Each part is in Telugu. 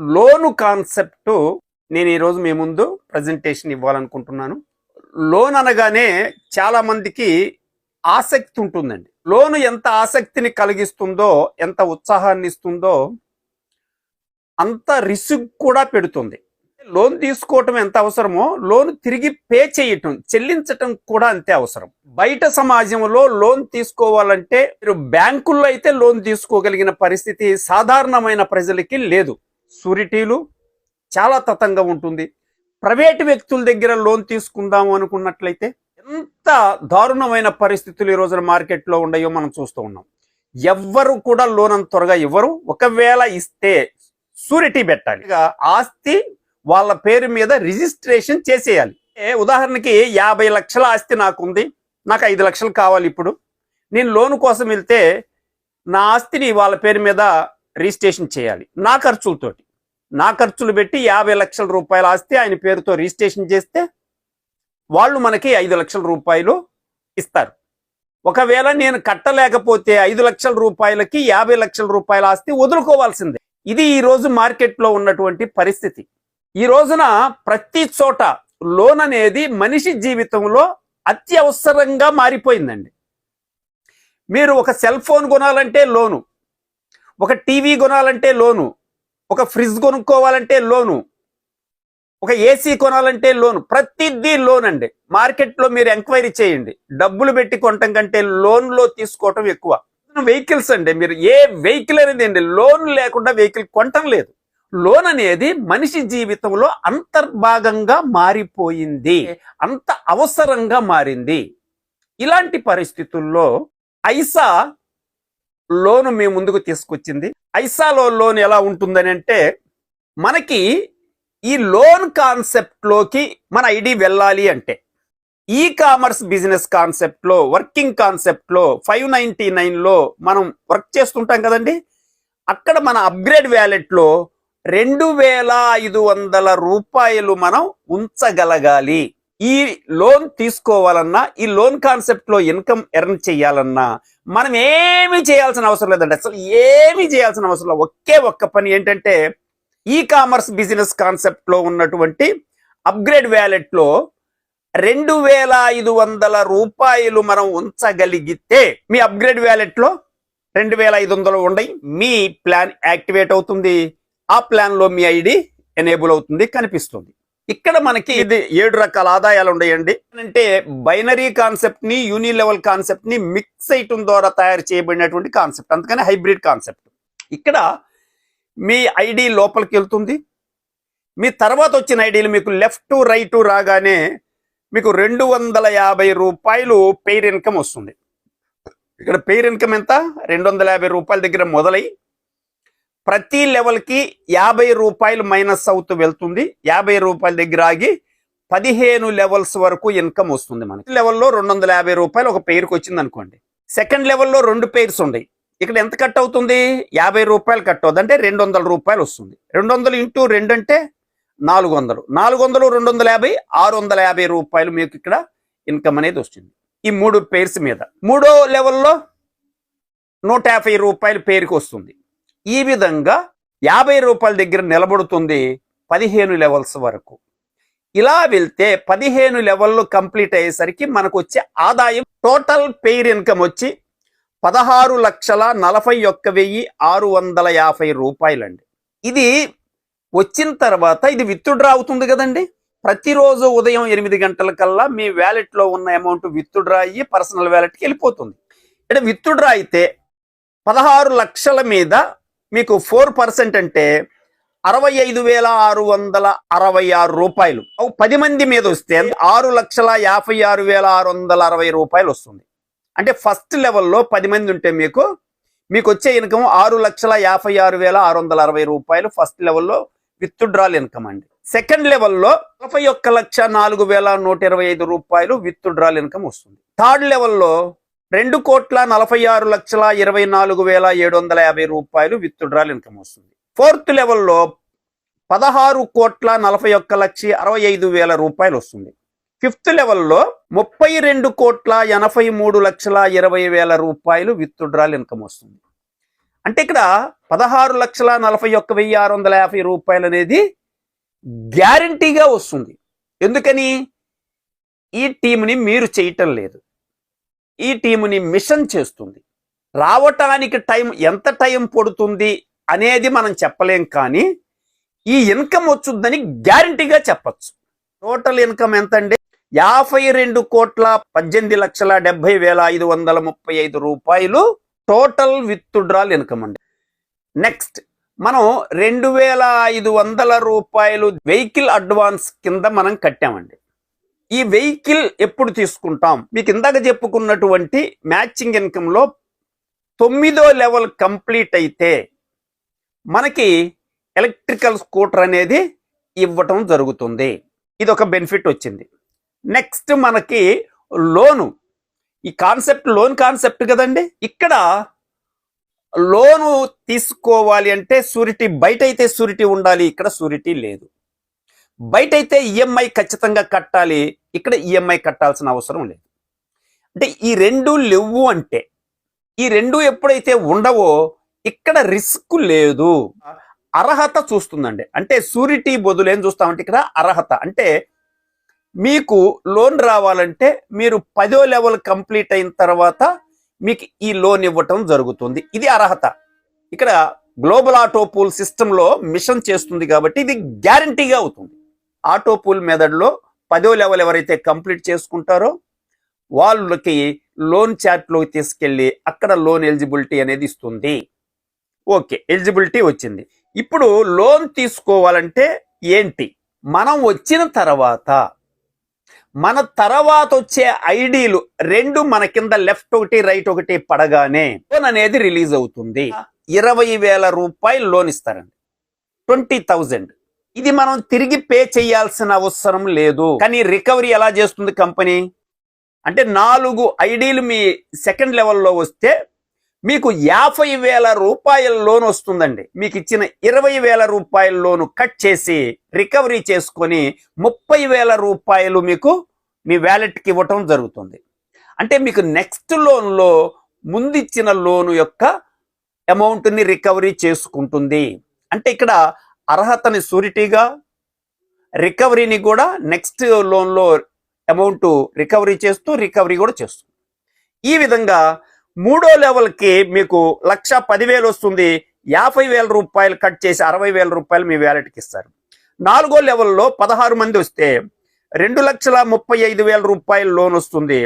లోను కాన్సెప్ట్ నేను ఈరోజు మీ ముందు ప్రజెంటేషన్ ఇవ్వాలనుకుంటున్నాను. లోన్ అనగానే చాలా మందికి ఆసక్తి ఉంటుందండి. లోను ఎంత ఆసక్తిని కలిగిస్తుందో ఎంత ఉత్సాహాన్ని ఇస్తుందో అంత రిస్క్ కూడా పెడుతుంది. లోన్ తీసుకోవటం ఎంత అవసరమో లోన్ తిరిగి పే చేయటం చెల్లించటం కూడా అంతే అవసరం. బయట సమాజంలో లోన్ తీసుకోవాలంటే మీరు బ్యాంకుల్లో అయితే లోన్ తీసుకోగలిగిన పరిస్థితి సాధారణమైన ప్రజలకి లేదు. సూరిటీలు చాలా తతంగా ఉంటుంది. ప్రైవేటు వ్యక్తుల దగ్గర లోన్ తీసుకుందాము అనుకున్నట్లయితే ఎంత దారుణమైన పరిస్థితులు ఈ రోజున మార్కెట్లో ఉన్నాయో మనం చూస్తూ ఉన్నాం. ఎవ్వరు కూడా లోన్ అంత త్వరగా ఇవ్వరు. ఒకవేళ ఇస్తే సూరిటీ పెట్టాలి. ఆస్తి వాళ్ళ పేరు మీద రిజిస్ట్రేషన్ చేసేయాలి. ఏ ఉదాహరణకి యాభై లక్షల ఆస్తి నాకుంది. నాకు ఐదు లక్షలు కావాలి ఇప్పుడు. నేను లోన్ కోసం వెళ్తే నా ఆస్తిని వాళ్ళ పేరు మీద రిజిస్ట్రేషన్ చేయాలి. నా ఖర్చులతోటి. నా ఖర్చులు పెట్టి యాభై లక్షల రూపాయల ఆస్తి ఆయన పేరుతో రిజిస్ట్రేషన్ చేస్తే వాళ్ళు మనకి ఐదు లక్షల రూపాయలు ఇస్తారు. ఒకవేళ నేను కట్టలేకపోతే ఐదు లక్షల రూపాయలకి యాభై లక్షల రూపాయల ఆస్తి వదులుకోవాల్సిందే. ఇది ఈ రోజు మార్కెట్లో ఉన్నటువంటి పరిస్థితి. ఈ రోజున ప్రతి చోట లోన్ అనేది మనిషి జీవితంలో అత్యవసరంగా మారిపోయిందండి. మీరు ఒక సెల్ ఫోన్ కొనాలంటే లోను ఒక టీవీ కొనాలంటే లోను ఒక ఫ్రిడ్జ్ కొనుక్కోవాలంటే లోను. ఒక ఏసీ కొనాలంటే లోన్. ప్రతిదీ లోన్ అండి. మార్కెట్లో మీరు ఎంక్వైరీ చేయండి. డబ్బులు పెట్టి కొనటం కంటే లోన్లో తీసుకోవటం ఎక్కువ. వెహికల్స్ అండి. మీరు ఏ వెహికల్ అనేది అండి లోన్ లేకుండా వెహికల్ కొనటం లేదు. లోన్ అనేది మనిషి జీవితంలో అంతర్భాగంగా మారిపోయింది. అంత అవసరంగా మారింది. ఇలాంటి పరిస్థితుల్లో ఐసా లోను మీ ముందుకు తీసుకొచ్చింది. ఐసాలో లోన్ ఎలా ఉంటుందని అంటే మనకి ఈ లోన్ కాన్సెప్ట్లోకి మన ఐడి వెళ్ళాలి అంటే ఈ కామర్స్ బిజినెస్ కాన్సెప్ట్లో వర్కింగ్ కాన్సెప్ట్లో ఫైవ్ నైంటీ నైన్లో మనం వర్క్ చేస్తుంటాం కదండి. అక్కడ మన అప్గ్రేడ్ వ్యాలెట్లో రెండు వేల ఐదు వందల రూపాయలు మనం ఉంచగలగాలి. ఈ లోన్ తీసుకోవాలన్నా ఈ లోన్ కాన్సెప్ట్లో ఇన్కమ్ ఎర్న్ చేయాలన్నా మనం ఏమి చేయాల్సిన అవసరం లేదండి. అసలు ఏమి చేయాల్సిన అవసరం లేదు. ఒకే ఒక్క పని ఏంటంటే ఈ కామర్స్ బిజినెస్ కాన్సెప్ట్లో ఉన్నటువంటి అప్గ్రేడ్ వ్యాలెట్లో రెండు వేల ఐదు వందల రూపాయలు మనం ఉంచగలిగితే మీ అప్గ్రేడ్ వ్యాలెట్లో రెండు వేల ఐదు వందలు ఉండయి మీ ప్లాన్ యాక్టివేట్ అవుతుంది. ఆ ప్లాన్లో మీ ఐడి ఎనేబుల్ అవుతుంది కనిపిస్తుంది. ఇక్కడ మనకి ఇది ఏడు రకాల ఆదాయాలు ఉన్నాయండి అంటే బైనరీ కాన్సెప్ట్ని యూని లెవెల్ కాన్సెప్ట్ని మిక్స్ ఐటమ్ ద్వారా తయారు చేయబడినటువంటి కాన్సెప్ట్. అందుకని హైబ్రిడ్ కాన్సెప్ట్. ఇక్కడ మీ ఐడి లోపలికి వెళ్తుంది. మీ తర్వాత వచ్చిన ఐడీలు మీకు లెఫ్ట్ రైట్ రాగానే మీకు రెండు వందల యాభై రూపాయలు పెయిర్ ఇన్కమ్ వస్తుంది. ఇక్కడ పెయిర్ ఇన్కమ్ ఎంత? రెండు వందల యాభై రూపాయల దగ్గర మొదలై ప్రతి లెవెల్కి యాభై రూపాయలు మైనస్ అవుతూ వెళ్తుంది. యాభై రూపాయల దగ్గర ఆగి పదిహేను లెవెల్స్ వరకు ఇన్కమ్ వస్తుంది మనకి. లెవెల్లో రెండు వందల యాభై రూపాయలు ఒక పెయిర్కి వచ్చింది అనుకోండి సెకండ్ లెవెల్లో రెండు పెయిర్స్ ఉన్నాయి. ఇక్కడ ఎంత కట్ అవుతుంది? యాభై రూపాయలు కట్ అవుతుంది. అంటే రెండు వందల రూపాయలు వస్తుంది. రెండు వందలు ఇంటూ రెండు అంటే నాలుగు వందలు నాలుగు వందలు రెండు వందల యాభై ఆరు వందల యాభై రూపాయలు మీకు ఇక్కడ ఇన్కమ్ అనేది వస్తుంది. ఈ మూడు పేర్స్ మీద. మూడో లెవెల్లో నూట యాభై రూపాయలు పేరుకి వస్తుంది. ఈ విధంగా యాభై రూపాయల దగ్గర నిలబడుతుంది పదిహేను లెవెల్స్ వరకు. ఇలా వెళ్తే పదిహేను లెవెల్లు కంప్లీట్ అయ్యేసరికి మనకు వచ్చే ఆదాయం టోటల్ పెయిర్ ఇన్కమ్ వచ్చి పదహారు లక్షల నలభై ఒక్క వెయ్యి ఆరు వందల యాభై రూపాయలండి. ఇది వచ్చిన తర్వాత ఇది విత్డ్రా అవుతుంది కదండి. ప్రతిరోజు ఉదయం ఎనిమిది గంటల కల్లా మీ వ్యాలెట్లో ఉన్న అమౌంట్ విత్డ్రా అయ్యి పర్సనల్ వ్యాలెట్కి వెళ్ళిపోతుంది. ఇక్కడ విత్డ్రా అయితే పదహారు లక్షల మీద మీకు ఫోర్ పర్సెంట్ అంటే అరవై ఐదు వేల ఆరు వందల అరవై ఆరు రూపాయలు. పది మంది మీద వస్తే ఆరు లక్షల యాభై ఆరు వేల ఆరు వందల అరవై రూపాయలు వస్తుంది. అంటే ఫస్ట్ లెవెల్లో పది మంది ఉంటే మీకు మీకు వచ్చే ఇన్కమ్ ఆరు లక్షల యాభై ఆరు వేల ఆరు వందల అరవై రూపాయలు ఫస్ట్ లెవెల్లో విత్ డ్రాల్ ఇన్కమ్ అండి. సెకండ్ లెవెల్లో నలభై ఒక్క లక్ష నాలుగు వేల నూట ఇరవై ఐదు రూపాయలు విత్డ్రాల్ ఇన్కమ్ వస్తుంది. థర్డ్ లెవెల్లో రెండు కోట్ల నలభై ఆరు లక్షల ఇరవై నాలుగు వేల ఏడు వందల యాభై రూపాయలు విత్ డ్రాల్ ఇన్కమ్ వస్తుంది ఫోర్త్ లెవెల్లో పదహారు కోట్ల నలభై ఒక్క లక్ష అరవై ఐదు వేల రూపాయలు వస్తుంది. ఫిఫ్త్ లెవెల్లో ముప్పై రెండు కోట్ల ఎనభై మూడు లక్షల ఇరవై వేల రూపాయలు విత్ డ్రాల్ ఇన్కమ్ వస్తుంది అంటే ఇక్కడ పదహారు లక్షల నలభై ఒక్క వెయ్యి ఆరు వందల యాభై రూపాయలు అనేది గ్యారంటీగా వస్తుంది. ఎందుకని? ఈ టీంని మీరు చేయటం లేదు. ఈ టీముని మిషన్ చేస్తుంది. రావటానికి టైం ఎంత టైం పడుతుంది అనేది మనం చెప్పలేం కానీ ఈ ఇన్కమ్ వచ్చుద్దని గ్యారంటీగా చెప్పచ్చు. టోటల్ ఇన్కమ్ ఎంత అండి యాభై రెండు కోట్ల పద్దెనిమిది లక్షల డెబ్బై వేల ఐదు వందల ముప్పై ఐదు రూపాయలు టోటల్ విత్ డ్రాల్ ఇన్కమ్ అండి. నెక్స్ట్ మనం రెండు వేల ఐదు వందల రూపాయలు వెహికల్ అడ్వాన్స్ కింద మనం కట్టామండి. ఈ వెహికల్ ఎప్పుడు తీసుకుంటాం? మీకు ఇందాక చెప్పుకున్నటువంటి మ్యాచింగ్ ఇన్కంలో తొమ్మిదో లెవెల్ కంప్లీట్ అయితే మనకి ఎలక్ట్రికల్ స్కూటర్ అనేది ఇవ్వటం జరుగుతుంది. ఇది ఒక బెనిఫిట్ వచ్చింది. నెక్స్ట్ మనకి లోను. ఈ కాన్సెప్ట్ లోన్ కాన్సెప్ట్ కదండి? ఇక్కడ లోను తీసుకోవాలి అంటే సూరిటీ బయట అయితే సూరిటీ ఉండాలి ఇక్కడ సూరిటీ లేదు. బయట అయితే ఈఎంఐ ఖచ్చితంగా కట్టాలి. ఇక్కడ ఈఎంఐ కట్టాల్సిన అవసరం లేదు. అంటే ఈ రెండు లేవు అంటే ఈ రెండు ఎప్పుడైతే ఉండవో ఇక్కడ రిస్క్ లేదు. అర్హత చూస్తుందండి. అంటే సూరిటీ బదులు ఏం చూస్తామంటే ఇక్కడ అర్హత. అంటే మీకు లోన్ రావాలంటే మీరు పదో లెవెల్ కంప్లీట్ అయిన తర్వాత మీకు ఈ లోన్ ఇవ్వటం జరుగుతుంది. ఇది అర్హత. ఇక్కడ గ్లోబల్ ఆటో పూల్ సిస్టంలో మిషన్ చేస్తుంది కాబట్టి ఇది గ్యారంటీగా అవుతుంది. ఆటో పూల్ మెథడ్లో పదో లెవెల్ ఎవరైతే కంప్లీట్ చేసుకుంటారో వాళ్ళకి లోన్ చార్ట్లోకి తీసుకెళ్ళి అక్కడ లోన్ ఎలిజిబిలిటీ అనేది ఇస్తుంది. ఓకే ఎలిజిబిలిటీ వచ్చింది. ఇప్పుడు లోన్ తీసుకోవాలంటే ఏంటి? మనం వచ్చిన తర్వాత మన తర్వాత వచ్చే ఐడీలు రెండు మన కింద లెఫ్ట్ ఒకటి రైట్ ఒకటి పడగానే లోన్ అనేది రిలీజ్ అవుతుంది. ఇరవై వేల రూపాయలు లోన్ ఇస్తారండి. Twenty thousand. ఇది మనం తిరిగి పే చేయాల్సిన అవసరం లేదు. కానీ రికవరీ ఎలా చేస్తుంది కంపెనీ? అంటే నాలుగు ఐడీలు మీ సెకండ్ లెవెల్లో వస్తే మీకు యాభై వేల రూపాయల లోన్ వస్తుందండి. మీకు ఇచ్చిన ఇరవై వేల రూపాయల లోను కట్ చేసి రికవరీ చేసుకొని ముప్పై వేల రూపాయలు మీకు మీ వ్యాలెట్కి ఇవ్వటం జరుగుతుంది. అంటే మీకు నెక్స్ట్ లోన్లో ముందిచ్చిన లోను యొక్క అమౌంట్ని రికవరీ చేసుకుంటుంది. అంటే ఇక్కడ అర్హతని సూరిటీగా రికవరీని కూడా నెక్స్ట్ లోన్లో అమౌంట్ రికవరీ చేస్తూ రికవరీ కూడా చేస్తుంది ఈ విధంగా మూడో లెవెల్కి మీకు లక్ష పదివేలు వస్తుంది. యాభై వేల రూపాయలు కట్ చేసి అరవై వేల రూపాయలు మీ వ్యాలెట్కి ఇస్తారు. నాలుగో లెవెల్లో పదహారు మంది వస్తే రెండు లక్షల ముప్పై ఐదు వేల రూపాయలు లోన్ వస్తుంది.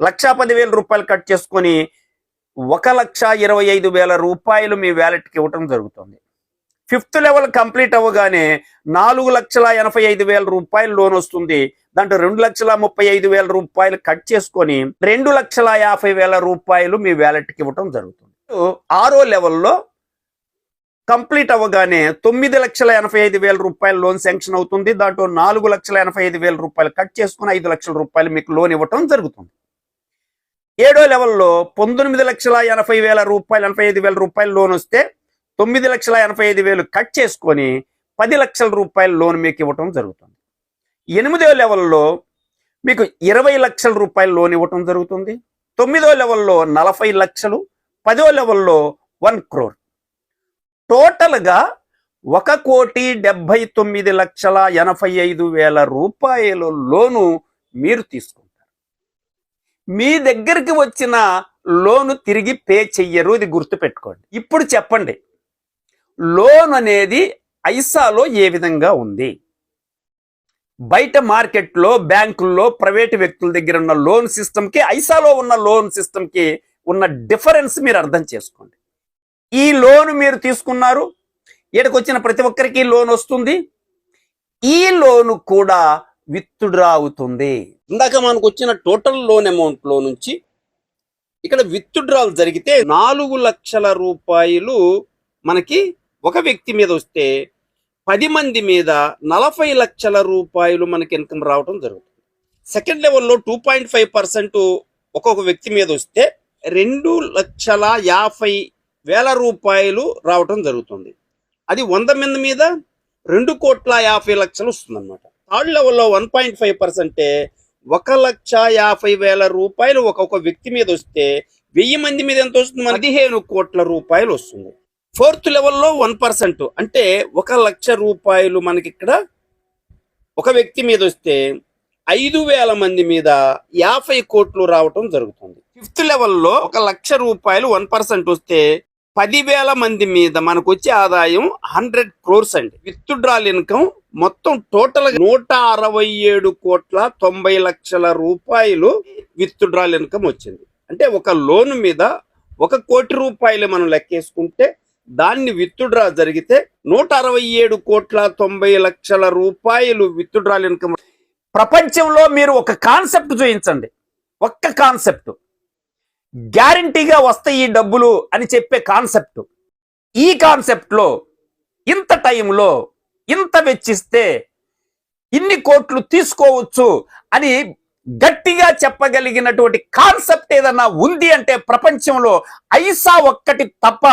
లక్ష పదివేల రూపాయలు కట్ చేసుకొని ఒక లక్ష ఇరవై ఐదు వేల రూపాయలు మీ వ్యాలెట్కి ఇవ్వటం జరుగుతుంది. ఫిఫ్త్ లెవెల్ కంప్లీట్ అవ్వగానే నాలుగు లక్షల ఎనభై ఐదు వేల రూపాయలు లోన్ వస్తుంది. దాంట్లో రెండు లక్షల ముప్పై ఐదు వేల రూపాయలు కట్ చేసుకొని రెండు లక్షల యాభై వేల రూపాయలు మీ వ్యాలెట్కి ఇవ్వటం జరుగుతుంది. ఆరో లెవెల్లో కంప్లీట్ అవ్వగానే తొమ్మిది లక్షల ఎనభై ఐదు వేల రూపాయలు లోన్ శాంక్షన్ అవుతుంది. దాంట్లో నాలుగు లక్షల ఎనభై ఐదు వేల రూపాయలు కట్ చేసుకుని ఐదు లక్షల రూపాయలు మీకు లోన్ ఇవ్వటం జరుగుతుంది. ఏడో లెవెల్లో పంతొమ్మిది లక్షల ఎనభై వేల రూపాయలు ఎనభై ఐదు వేల రూపాయలు లోన్ వస్తే తొమ్మిది లక్షల ఎనభై ఐదు వేలు కట్ చేసుకొని పది లక్షల రూపాయల లోన్ మీకు ఇవ్వటం జరుగుతుంది. ఎనిమిదో లెవెల్లో మీకు ఇరవై లక్షల రూపాయల లోన్ ఇవ్వటం జరుగుతుంది. తొమ్మిదో లెవెల్లో నలభై లక్షలు పదో లెవెల్లో వన్ క్రోర్. టోటల్గా ఒక కోటి డెబ్బై తొమ్మిది లక్షల ఎనభై ఐదు వేల రూపాయల లోను మీరు తీసుకుంటారు. మీ దగ్గరికి వచ్చిన లోను తిరిగి పే చెయ్యరు ఇది గుర్తుపెట్టుకోండి. ఇప్పుడు చెప్పండి. లోన్ అనేది ఐసాలో ఏ విధంగా ఉంది? బయట మార్కెట్లో బ్యాంకుల్లో ప్రైవేట్ వ్యక్తుల దగ్గర ఉన్న లోన్ సిస్టమ్కి ఐసాలో ఉన్న లోన్ సిస్టమ్కి ఉన్న డిఫరెన్స్ మీరు అర్థం చేసుకోండి. ఈ లోన్ మీరు తీసుకున్నారు ఈడకి వచ్చిన ప్రతి ఒక్కరికి లోన్ వస్తుంది ఈ లోను కూడా విత్డ్రా అవుతుంది ఇందాక మనకు వచ్చిన టోటల్ లోన్ అమౌంట్లో నుంచి ఇక్కడ విత్డ్రాల్ జరిగితే నాలుగు లక్షల రూపాయలు మనకి ఒక వ్యక్తి మీద వస్తే పది మంది మీద నలభై లక్షల రూపాయలు మనకి ఇన్కమ్ రావడం జరుగుతుంది. సెకండ్ లెవెల్లో టూ పాయింట్ ఫైవ్ పర్సెంట్ ఒక్కొక్క వ్యక్తి మీద వస్తే రెండు లక్షల యాభై వేల రూపాయలు రావటం జరుగుతుంది. అది వంద మంది మీద రెండు కోట్ల యాభై లక్షలు వస్తుంది అనమాట థర్డ్ లెవెల్లో వన్ పాయింట్ ఫైవ్ పర్సెంటే ఒక లక్ష యాభై వేల రూపాయలు ఒక్కొక్క వ్యక్తి మీద వస్తే వెయ్యి మంది మీద ఎంత వస్తుంది పదిహేను కోట్ల రూపాయలు వస్తుంది. ఫోర్త్ లెవెల్లో వన్ పర్సెంట్. అంటే ఒక లక్ష రూపాయలు మనకి ఇక్కడ ఒక వ్యక్తి మీద వస్తే ఐదు వేల మంది మీద యాభై కోట్లు రావటం జరుగుతుంది. ఫిఫ్త్ లెవెల్లో ఒక లక్ష రూపాయలు వన్ పర్సెంట్ వస్తే పదివేల మంది మీద మనకు వచ్చే ఆదాయం హండ్రెడ్ క్రోర్స్ అండి. విత్ డ్రాల్ ఇన్కమ్ మొత్తం టోటల్ నూట అరవై ఏడు కోట్ల తొంభై లక్షల రూపాయలు విత్ డ్రాల్ ఇన్కమ్ వచ్చింది. అంటే ఒక లోన్ మీద ఒక కోటి రూపాయలు మనం లెక్కేసుకుంటే దాన్ని విత్డ్రా జరిగితే నూట అరవై ఏడు కోట్ల తొంభై లక్షల రూపాయలు విత్డ్రాల్ ఇన్కమ్. ప్రపంచంలో మీరు ఒక కాన్సెప్ట్ చూపించండి ఒక్క కాన్సెప్ట్. గ్యారంటీగా వస్తాయి ఈ డబ్బులు అని చెప్పే కాన్సెప్ట్. ఈ కాన్సెప్ట్లో ఇంత టైంలో ఇంత వెచ్చిస్తే ఇన్ని కోట్లు తీసుకోవచ్చు అని గట్టిగా చెప్పగలిగినటువంటి కాన్సెప్ట్ ఏదన్నా ఉంది అంటే ప్రపంచంలో ఐసా ఒక్కటి తప్ప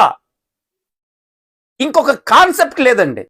ఇంకొక కాన్సెప్ట్ లేదండి.